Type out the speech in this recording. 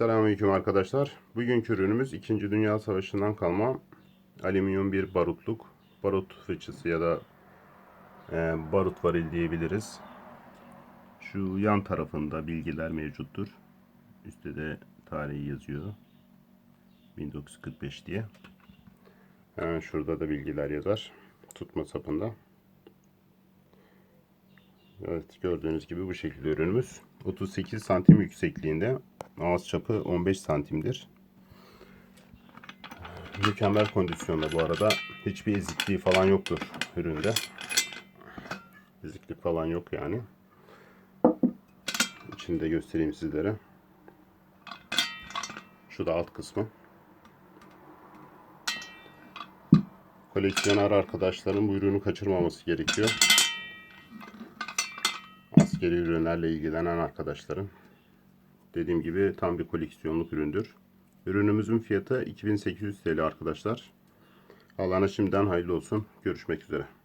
Selamünaleyküm arkadaşlar. Bugünkü ürünümüz 2. Dünya Savaşı'ndan kalma alüminyum bir barutluk. Barut fıçısı ya da e, barut varil diyebiliriz. Şu yan tarafında bilgiler mevcuttur. Üstte de tarihi yazıyor. 1945 diye. Hemen şurada da bilgiler yazar. Tutma sapında. Evet gördüğünüz gibi bu şekilde ürünümüz. 38 santim yüksekliğinde. Ağız çapı 15 santimdir. Mükemmel kondisyonda bu arada. Hiçbir ezikliği falan yoktur üründe. Eziklik falan yok yani. İçini de göstereyim sizlere. Şu da alt kısmı. Koleksiyoner arkadaşların bu ürünü kaçırmaması gerekiyor askeri ürünlerle ilgilenen arkadaşların. Dediğim gibi tam bir koleksiyonluk üründür. Ürünümüzün fiyatı 2800 TL arkadaşlar. Allah'ına şimdiden hayırlı olsun. Görüşmek üzere.